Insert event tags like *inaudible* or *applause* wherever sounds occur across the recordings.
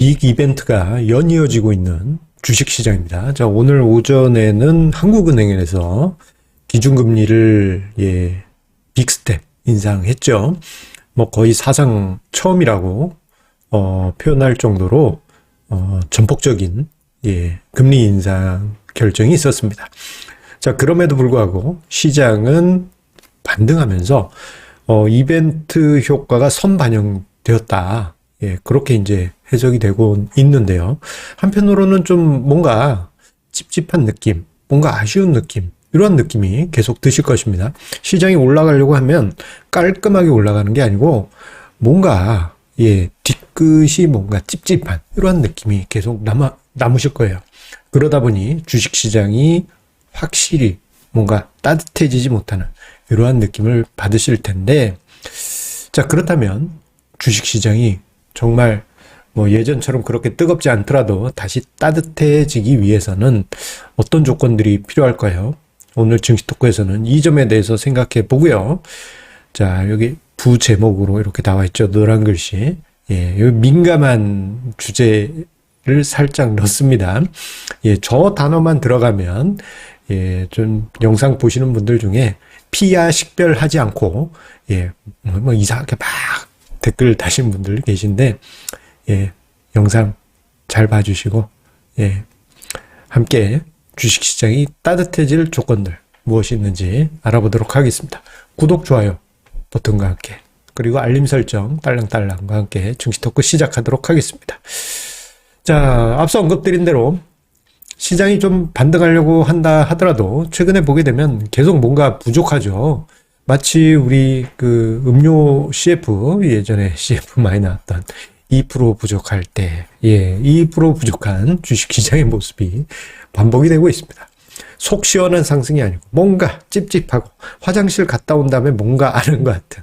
빅 이벤트가 연이어지고 있는 주식시장입니다. 자, 오늘 오전에는 한국은행에서 기준금리를, 예, 빅스텝 인상했죠. 뭐 거의 사상 처음이라고, 어, 표현할 정도로, 어, 전폭적인, 예, 금리 인상 결정이 있었습니다. 자, 그럼에도 불구하고 시장은 반등하면서, 어, 이벤트 효과가 선반영되었다. 예, 그렇게 이제 해석이 되고 있는데요. 한편으로는 좀 뭔가 찝찝한 느낌, 뭔가 아쉬운 느낌, 이런 느낌이 계속 드실 것입니다. 시장이 올라가려고 하면 깔끔하게 올라가는 게 아니고 뭔가 예, 뒤끝이 뭔가 찝찝한 이러한 느낌이 계속 남아 남으실 거예요. 그러다 보니 주식 시장이 확실히 뭔가 따뜻해지지 못하는 이러한 느낌을 받으실 텐데 자, 그렇다면 주식 시장이 정말 뭐 예전처럼 그렇게 뜨겁지 않더라도 다시 따뜻해지기 위해서는 어떤 조건들이 필요할까요? 오늘 증시 토크에서는 이 점에 대해서 생각해 보고요. 자, 여기 부 제목으로 이렇게 나와 있죠. 노란 글씨. 예, 여기 민감한 주제를 살짝 넣습니다. 예, 저 단어만 들어가면 예, 좀 영상 보시는 분들 중에 피야 식별하지 않고 예, 뭐, 뭐 이상하게 막 댓글 다신 분들 계신데 예, 영상 잘 봐주시고 예, 함께 주식시장이 따뜻해질 조건들 무엇이 있는지 알아보도록 하겠습니다. 구독, 좋아요 버튼과 함께 그리고 알림 설정 딸랑딸랑과 함께 증시 토크 시작하도록 하겠습니다. 자, 앞서 언급드린 대로 시장이 좀 반등하려고 한다 하더라도 최근에 보게 되면 계속 뭔가 부족하죠. 마치 우리 그 음료 CF 예전에 CF 많이 나왔던 2% 부족할 때, 예, 2% 부족한 주식 시장의 모습이 반복이 되고 있습니다. 속 시원한 상승이 아니고 뭔가 찝찝하고 화장실 갔다 온 다음에 뭔가 아는 것 같은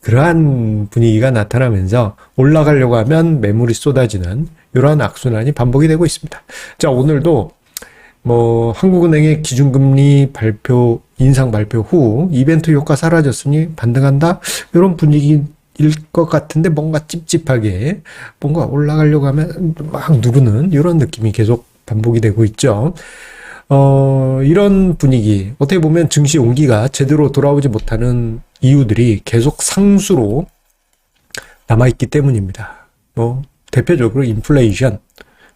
그러한 분위기가 나타나면서 올라가려고 하면 매물이 쏟아지는 이러한 악순환이 반복이 되고 있습니다. 자, 오늘도 뭐 한국은행의 기준금리 발표 인상 발표 후 이벤트 효과 사라졌으니 반등한다 이런 분위기 일것 같은데 뭔가 찝찝하게 뭔가 올라가려고 하면 막 누르는 이런 느낌이 계속 반복이 되고 있죠. 어, 이런 분위기 어떻게 보면 증시 온기가 제대로 돌아오지 못하는 이유들이 계속 상수로 남아있기 때문입니다. 뭐 대표적으로 인플레이션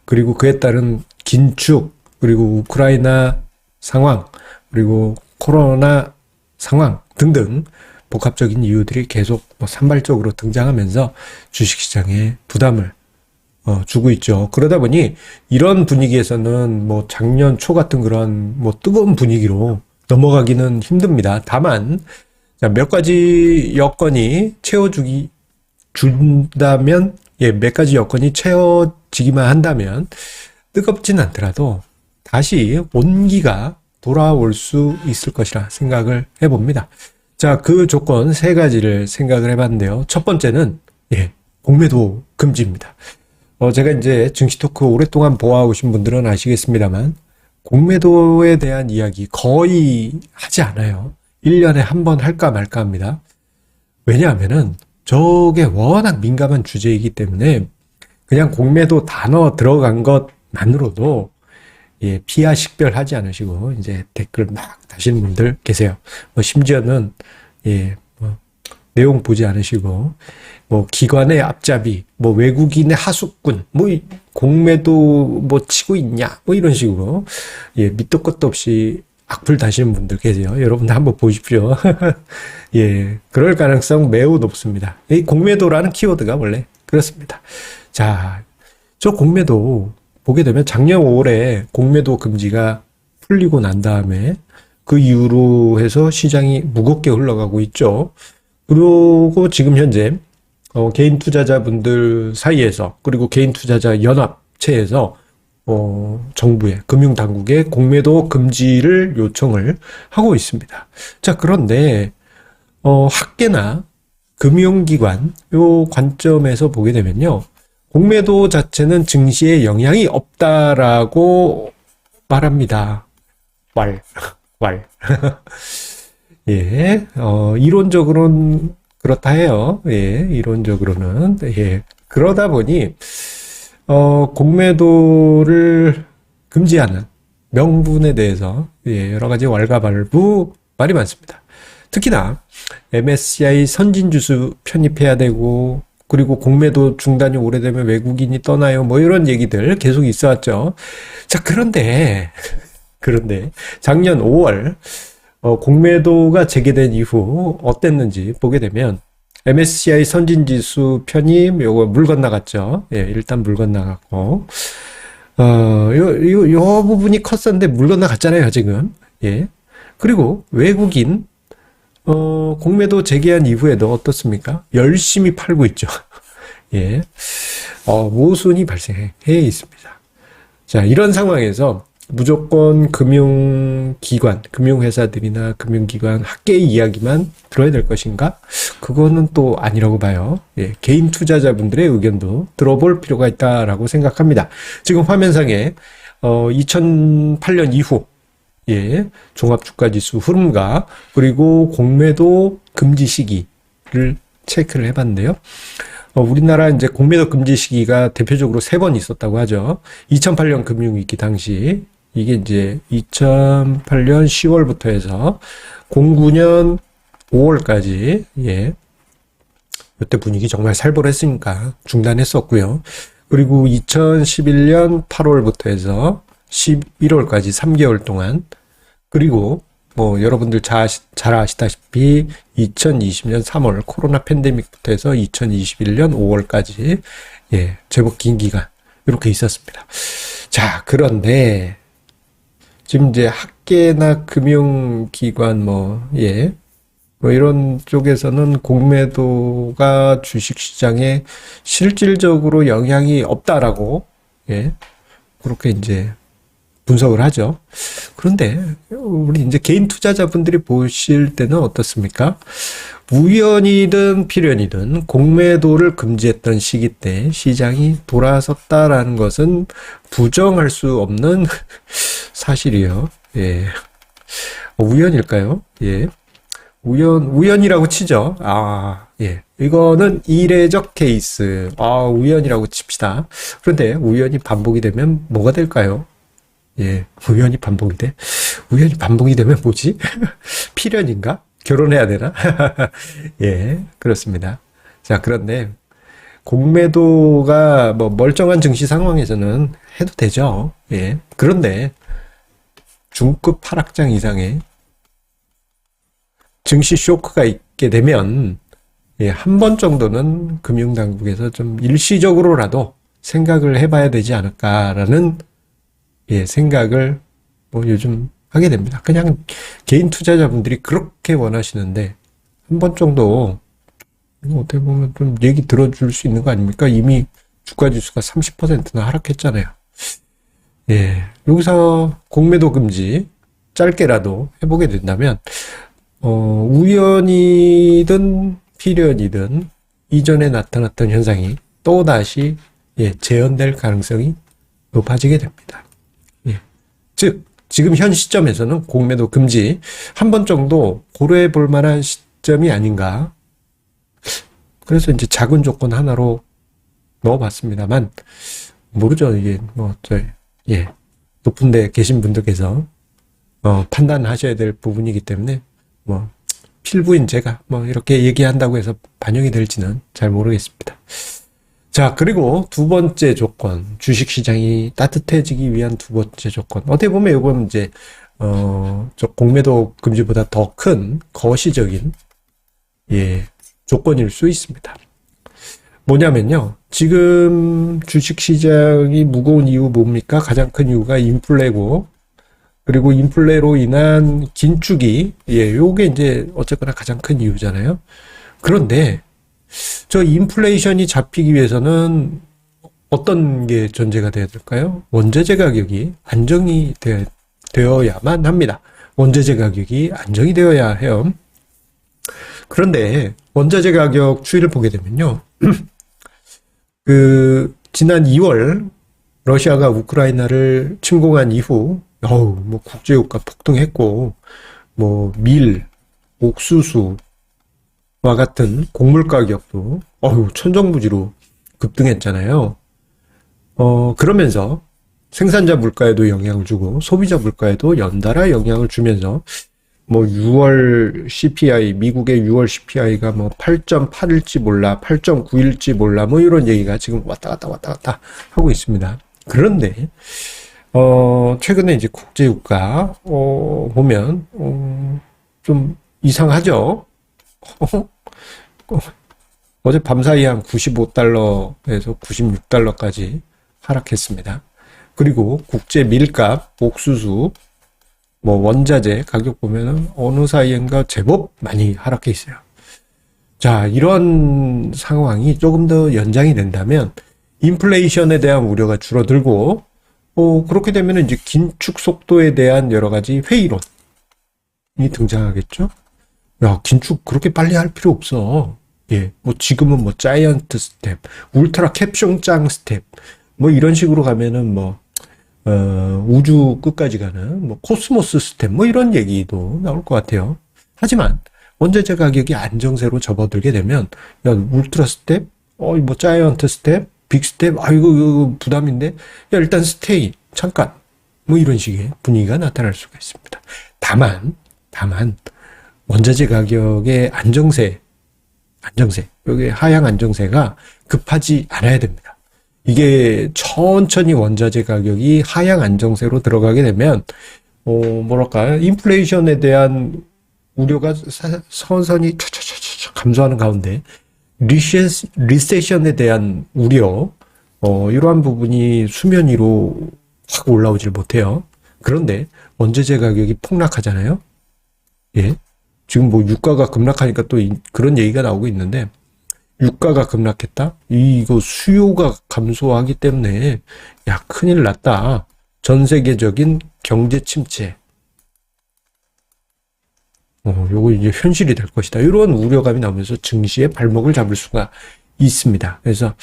그리고 그에 따른 긴축 그리고 우크라이나 상황, 그리고 코로나 상황 등등 복합적인 이유들이 계속 뭐 산발적으로 등장하면서 주식시장에 부담을 어, 주고 있죠. 그러다 보니 이런 분위기에서는 뭐 작년 초 같은 그런 뭐 뜨거운 분위기로 넘어가기는 힘듭니다. 다만 몇 가지 여건이 채워주기 준다면 예, 몇 가지 여건이 채워지기만 한다면 뜨겁진 않더라도 다시 온기가 돌아올 수 있을 것이라 생각을 해봅니다. 자, 그 조건 세 가지를 생각을 해봤는데요. 첫 번째는, 예, 공매도 금지입니다. 어, 제가 이제 증시 토크 오랫동안 보아오신 분들은 아시겠습니다만, 공매도에 대한 이야기 거의 하지 않아요. 1년에 한 번 할까 말까 합니다. 왜냐하면은, 저게 워낙 민감한 주제이기 때문에, 그냥 공매도 단어 들어간 것만으로도 예, 피하 식별하지 않으시고 이제 댓글 막 다시는 분들 계세요. 뭐 심지어는 예, 뭐 내용 보지 않으시고 뭐 기관의 앞잡이, 뭐 외국인의 하수꾼, 뭐 공매도 뭐 치고 있냐, 뭐 이런 식으로 예, 밑도 끝도 없이 악플 다시는 분들 계세요. 여러분들 한번 보십시오. *laughs* 예, 그럴 가능성 매우 높습니다. 이 공매도라는 키워드가 원래 그렇습니다. 자, 저 공매도 보게 되면 작년 5월에 공매도 금지가 풀리고 난 다음에 그 이후로 해서 시장이 무겁게 흘러가고 있죠. 그리고 지금 현재 어, 개인 투자자분들 사이에서 그리고 개인 투자자 연합체에서 어, 정부의 금융 당국에 공매도 금지를 요청을 하고 있습니다. 자, 그런데 어, 학계나 금융기관 요 관점에서 보게 되면요. 공매도 자체는 증시에 영향이 없다라고 말합니다. 왈, *laughs* 왈. *laughs* 예, 어, 이론적으로는 그렇다 해요. 예, 이론적으로는. 예. 그러다 보니, 어, 공매도를 금지하는 명분에 대해서 예, 여러 가지 왈가왈부 말이 많습니다. 특히나 MSCI 선진주수 편입해야 되고 그리고 공매도 중단이 오래되면 외국인이 떠나요. 뭐 이런 얘기들 계속 있어 왔죠. 자, 그런데 *laughs* 그런데 작년 5월 어, 공매도가 재개된 이후 어땠는지 보게 되면 MSCI 선진지수 편입 요거 물 건너갔죠. 예, 일단 물 건너갔고 어, 요, 요, 요 부분이 컸었는데 물 건너갔잖아요, 지금. 예. 그리고 외국인 어, 공매도 재개한 이후에도 어떻습니까? 열심히 팔고 있죠. *laughs* 예. 어, 모순이 발생해 있습니다. 자, 이런 상황에서 무조건 금융기관, 금융회사들이나 금융기관 학계의 이야기만 들어야 될 것인가? 그거는 또 아니라고 봐요. 예, 개인 투자자분들의 의견도 들어볼 필요가 있다라고 생각합니다. 지금 화면상에 어, 2008년 이후 예, 종합주가지수 흐름과 그리고 공매도 금지 시기를 체크를 해봤는데요. 어, 우리나라 이제 공매도 금지 시기가 대표적으로 세 번 있었다고 하죠. 2008년 금융위기 당시 이게 이제 2008년 10월부터 해서 09년 5월까지 예. 이때 분위기 정말 살벌했으니까 중단했었고요. 그리고 2011년 8월부터 해서 11월까지 3개월 동안 그리고 뭐 여러분들 자, 잘 아시다시피 2020년 3월 코로나 팬데믹부터 해서 2021년 5월까지 예, 제법 긴 기간 이렇게 있었습니다. 자, 그런데 지금 이제 학계나 금융기관 뭐, 예, 뭐 이런 쪽에서는 공매도가 주식시장에 실질적으로 영향이 없다라고, 예, 그렇게 이제 분석을 하죠. 그런데 우리 이제 개인 투자자분들이 보실 때는 어떻습니까? 우연이든 필연이든 공매도를 금지했던 시기 때 시장이 돌아섰다라는 것은 부정할 수 없는 *laughs* 사실이요. 예. 우연일까요? 예. 우연, 우연이라고 치죠. 아, 예. 이거는 이례적 케이스. 아, 우연이라고 칩시다. 그런데 우연이 반복이 되면 뭐가 될까요? 예. 우연이 반복이 돼? 우연이 반복이 되면 뭐지? *laughs* 필연인가? 결혼해야 되나? *laughs* 예. 그렇습니다. 자, 그런데 공매도가 뭐 멀쩡한 증시 상황에서는 해도 되죠. 예. 그런데 중급 하락장 이상의 증시 쇼크가 있게 되면 예, 한 번 정도는 금융당국에서 좀 일시적으로라도 생각을 해봐야 되지 않을까라는 예, 생각을 뭐 요즘 하게 됩니다. 그냥 개인 투자자분들이 그렇게 원하시는데 한 번 정도 어떻게 보면 좀 얘기 들어줄 수 있는 거 아닙니까? 이미 주가 지수가 30%나 하락했잖아요. 예, 여기서 공매도 금지 짧게라도 해보게 된다면 어, 우연이든 필연이든 이전에 나타났던 현상이 또다시 예, 재현될 가능성이 높아지게 됩니다. 예. 즉 지금 현 시점에서는 공매도 금지 한 번 정도 고려해 볼 만한 시점이 아닌가. 그래서 이제 작은 조건 하나로 넣어봤습니다만 모르죠 이게 뭐저 예, 높은 데 계신 분들께서 어, 판단하셔야 될 부분이기 때문에 뭐 필부인 제가 뭐 이렇게 얘기한다고 해서 반영이 될지는 잘 모르겠습니다. 자, 그리고 두 번째 조건, 주식 시장이 따뜻해지기 위한 두 번째 조건. 어떻게 보면 이건 이제 어, 저 공매도 금지보다 더 큰 거시적인 예, 조건일 수 있습니다. 뭐냐면요. 지금 주식시장이 무거운 이유 뭡니까? 가장 큰 이유가 인플레고, 그리고 인플레로 인한 긴축이, 예, 요게 이제 어쨌거나 가장 큰 이유잖아요. 그런데, 저 인플레이션이 잡히기 위해서는 어떤 게 전제가 돼야 될까요? 원자재 가격이 안정이 되, 되어야만 합니다. 원자재 가격이 안정이 되어야 해요. 그런데 원자재 가격 추이를 보게 되면요. *clears throat* 그 지난 2월 러시아가 우크라이나를 침공한 이후 어우 뭐 국제유가 폭등했고 뭐 밀, 옥수수 와 같은 곡물 가격도 어우 천정부지로 급등했잖아요. 어, 그러면서 생산자 물가에도 영향을 주고 소비자 물가에도 연달아 영향을 주면서 뭐 6월 CPI, 미국의 6월 CPI가 뭐 8.8일지 몰라, 8.9일지 몰라, 뭐 이런 얘기가 지금 왔다 갔다 왔다 갔다 하고 있습니다. 그런데, 어, 최근에 이제 국제유가, 어, 보면, 어, 좀 이상하죠? 어제 밤사이 한 95달러에서 96달러까지 하락했습니다. 그리고 국제 밀값, 옥수수, 뭐 원자재 가격 보면은 어느 사이인가 제법 많이 하락해 있어요. 자, 이런 상황이 조금 더 연장이 된다면 인플레이션에 대한 우려가 줄어들고 어, 그렇게 되면 이제 긴축 속도에 대한 여러 가지 회의론이 등장하겠죠. 야, 긴축 그렇게 빨리 할 필요 없어. 예, 뭐 지금은 뭐 자이언트 스텝, 울트라 캡숑짱 스텝, 뭐 이런 식으로 가면은 뭐 어, 우주 끝까지 가는 뭐 코스모스 스텝 뭐 이런 얘기도 나올 것 같아요. 하지만 원자재 가격이 안정세로 접어들게 되면 야 울트라 스텝, 어 뭐 자이언트 스텝, 빅 스텝, 아이고 이거 부담인데 야 일단 스테이 잠깐 뭐 이런 식의 분위기가 나타날 수가 있습니다. 다만 다만 원자재 가격의 안정세 안정세 여기 하향 안정세가 급하지 않아야 됩니다. 이게 천천히 원자재 가격이 하향 안정세로 들어가게 되면 어 뭐랄까 인플레이션에 대한 우려가 사- 선선히 차차차차 감소하는 가운데 리세, 리세션에 대한 우려 어 이러한 부분이 수면 위로 확 올라오질 못해요. 그런데 원자재 가격이 폭락하잖아요. 예. 지금 뭐 유가가 급락하니까 또 이- 그런 얘기가 나오고 있는데 유가가 급락했다? 이거 수요가 감소하기 때문에 야 큰일 났다. 전 세계적인 경제 침체. 어, 요거 이제 현실이 될 것이다. 이런 우려감이 나오면서 증시에 발목을 잡을 수가 있습니다. 그래서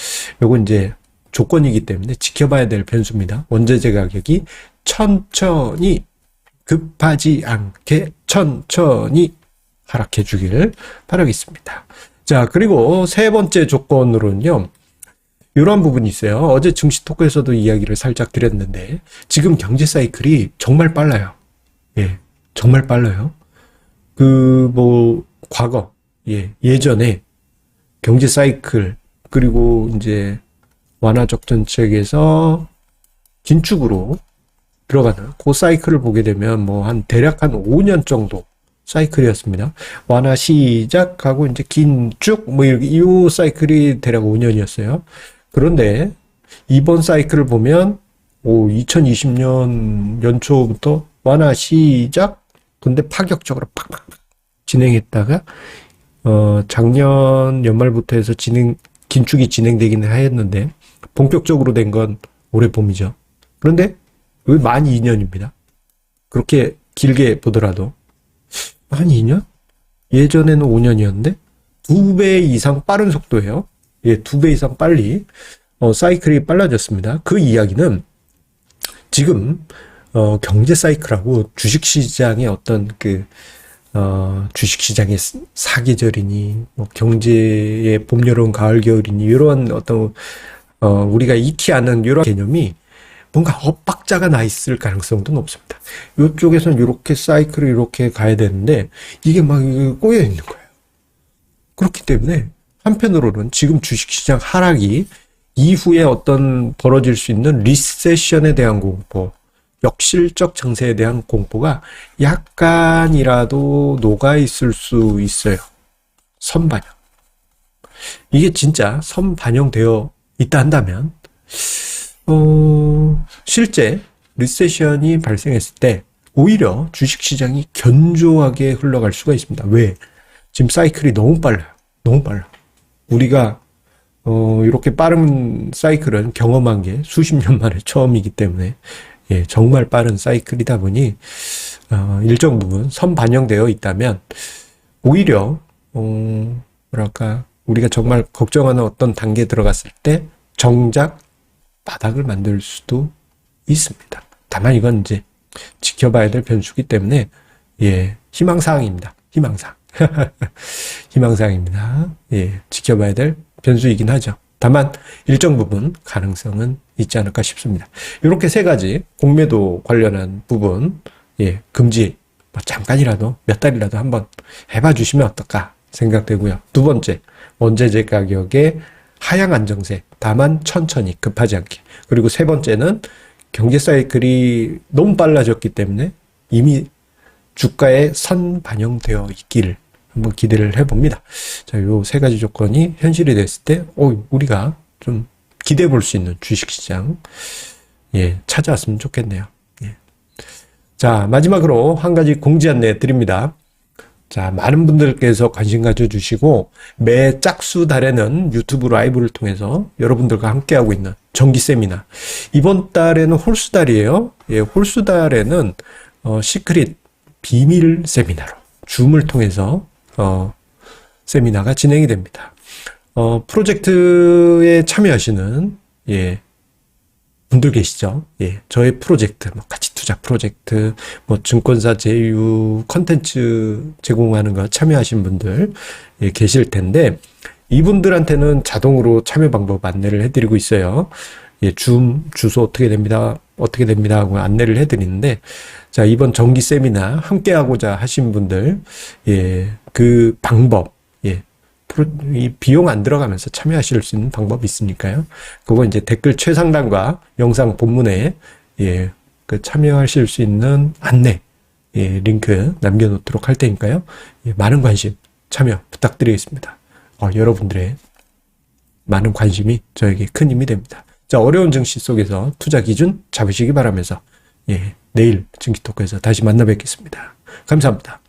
요거 이제 조건이기 때문에 지켜봐야 될 변수입니다. 원자재 가격이 천천히 급하지 않게 천천히 하락해 주길 바라겠습니다. 자, 그리고 세 번째 조건으로는요. 이런 부분이 있어요. 어제 증시 토크에서도 이야기를 살짝 드렸는데 지금 경제 사이클이 정말 빨라요. 예. 정말 빨라요. 그 뭐 과거 예, 예전에 경제 사이클 그리고 이제 완화적 정책에서 긴축으로 들어가는 그 사이클을 보게 되면 뭐 한 대략 한 5년 정도 사이클이었습니다. 완화 시작하고 이제 긴축 뭐 이렇게 이 사이클이 대략 5년이었어요. 그런데 이번 사이클을 보면 오 2020년 연초부터 완화 시작 근데 파격적으로 팍팍 진행했다가 어 작년 연말부터 해서 진행 긴축이 진행되기는 하였는데 본격적으로 된 건 올해 봄이죠. 그런데 왜 만 2년입니다. 그렇게 길게 보더라도 한 2년? 예전에는 5년이었는데 두 배 이상 빠른 속도예요. 예, 두 배 이상 빨리 어, 사이클이 빨라졌습니다. 그 이야기는 지금 어, 경제 사이클하고 주식 시장의 어떤 그 어, 주식 시장의 사계절이니 뭐 경제의 봄, 여름, 가을, 겨울이니 이런 어떤 어, 우리가 익히 아는 이런 개념이 뭔가 엇박자가 나 있을 가능성도 높습니다. 이쪽에서는 이렇게 사이클을 이렇게 가야 되는데 이게 막 꼬여 있는 거예요. 그렇기 때문에 한편으로는 지금 주식시장 하락이 이후에 어떤 벌어질 수 있는 리세션에 대한 공포, 역실적 증세에 대한 공포가 약간이라도 녹아 있을 수 있어요. 선반영. 이게 진짜 선반영되어 있다 한다면, 어, 실제 리세션이 발생했을 때 오히려 주식시장이 견조하게 흘러갈 수가 있습니다. 왜? 지금 사이클이 너무 빨라요. 너무 빨라. 우리가 어, 이렇게 빠른 사이클은 경험한 게 수십 년 만에 처음이기 때문에 예, 정말 빠른 사이클이다 보니 어, 일정 부분 선 반영되어 있다면 오히려 어, 뭐랄까 우리가 정말 걱정하는 어떤 단계에 들어갔을 때 정작 바닥을 만들 수도 있습니다. 다만 이건 이제 지켜봐야 될 변수기 때문에 예, 희망사항입니다. 희망사항. *laughs* 희망사항입니다. 예, 지켜봐야 될 변수이긴 하죠. 다만 일정 부분 가능성은 있지 않을까 싶습니다. 이렇게 세 가지 공매도 관련한 부분 예, 금지 뭐 잠깐이라도 몇 달이라도 한번 해봐 주시면 어떨까 생각되고요. 두 번째, 원재재 가격의 하향 안정세. 다만 천천히 급하지 않게. 그리고 세 번째는 경제 사이클이 너무 빨라졌기 때문에 이미 주가에 선 반영되어 있기를 한번 기대를 해봅니다. 자, 요 세 가지 조건이 현실이 됐을 때, 어, 우리가 좀 기대해 볼 수 있는 주식시장, 예, 찾아왔으면 좋겠네요. 예. 자, 마지막으로 한 가지 공지 안내 드립니다. 자, 많은 분들께서 관심 가져주시고, 매 짝수 달에는 유튜브 라이브를 통해서 여러분들과 함께하고 있는 정기 세미나. 이번 달에는 홀수 달이에요. 예, 홀수 달에는, 어, 시크릿 비밀 세미나로, 줌을 통해서, 어, 세미나가 진행이 됩니다. 어, 프로젝트에 참여하시는, 예, 분들 계시죠? 예, 저의 프로젝트, 뭐 가치 투자 프로젝트, 뭐 증권사 제휴 컨텐츠 제공하는 거 참여하신 분들 예, 계실 텐데 이분들한테는 자동으로 참여 방법 안내를 해드리고 있어요. 예, 줌 주소 어떻게 됩니다, 어떻게 됩니다 하고 안내를 해드리는데 자 이번 정기 세미나 함께 하고자 하신 분들 예, 그 방법 예, 프로- 이 비용 안 들어가면서 참여하실 수 있는 방법이 있으니까요. 그거 이제 댓글 최상단과 영상 본문에 예, 그 참여하실 수 있는 안내 예, 링크 남겨놓도록 할 테니까요. 예, 많은 관심 참여 부탁드리겠습니다. 어, 여러분들의 많은 관심이 저에게 큰 힘이 됩니다. 자, 어려운 증시 속에서 투자 기준 잡으시기 바라면서 예, 내일 증기 토크에서 다시 만나 뵙겠습니다. 감사합니다.